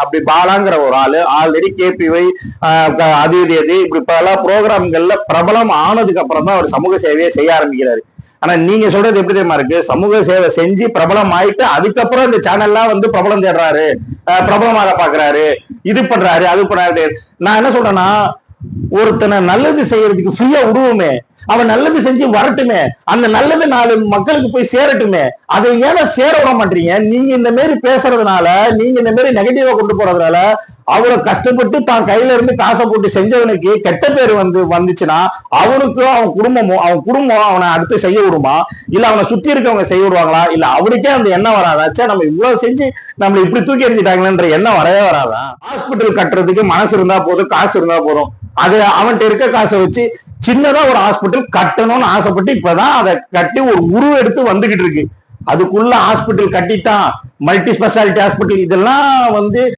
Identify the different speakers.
Speaker 1: அப்படி பாலாங்கிற ஒரு ஆளு. ஆல்ரெடி கேபிஒய் அது இது இது இப்படி பல ப்ரோக்ராம்கள்ல பிரபலம் ஆனதுக்கு அப்புறம் தான் அவர் சமூக சேவையை செய்ய ஆரம்பிக்கிறாரு. ஆனா நீங்க சொல்றது எப்படி தெரியுமா இருக்கு? சமூக சேவை செஞ்சு பிரபலம் ஆயிட்டு அதுக்கப்புறம் இந்த சேனல்லாம் வந்து பிரபலம் தேடுறாரு. பிரபலமாக பாக்குறாரு. இது பண்றாரு அது பண்றாரு. நான் என்ன சொல்றேன்னா ஒருத்தனை நல்லது செய்யறதுக்கு ஃப்ரீயா விடுவோமே அவன் நல்லது செஞ்சு வரட்டுமே அந்த நல்லது நாலு மக்களுக்கு போய் சேரட்டுமே அதை ஏன்னா சேர விட மாட்டீங்க நீங்க இந்த மாதிரி பேசுறதுனால நீங்க இந்த மாதிரி நெகட்டிவா கொண்டு போறதுனால அவரை கஷ்டப்பட்டு தான் கையில இருந்து காசை போட்டு செஞ்சவனுக்கு கெட்ட பேர் வந்து வந்துச்சுன்னா அவனுக்கும் அவன் குடும்பமும் அவன் குடும்பம் அவனை அடுத்து செய்ய விடுமா? இல்ல அவனை சுத்தி இருக்கவங்க செய்ய விடுவாங்களா? இல்ல அவனுக்கே அந்த எண்ணம் வராதாச்சா நம்ம இவ்வளவு செஞ்சு நம்மளை இப்படி தூக்கி எறிஞ்சிட்டாங்களேன்ற எண்ணம் வரவே வராதா? ஹாஸ்பிட்டல் கட்டுறதுக்கு மனசு இருந்தா போதும் காசு இருந்தா போதும். அது அவன்கிட்ட இருக்க காசை வச்சு சின்னதா ஒரு ஹாஸ்பிட்டல் கட்டணும்னு ஆசைப்பட்டு இப்பதான் அதை கட்டி ஒரு உருவ எடுத்து வந்துகிட்டு இருக்கு. அதுக்குள்ள ஹாஸ்பிட்டல் கட்டிட்டான். மல்டி ஸ்பெஷாலிட்டி ஹாஸ்பிட்டல் இதெல்லாம் வந்து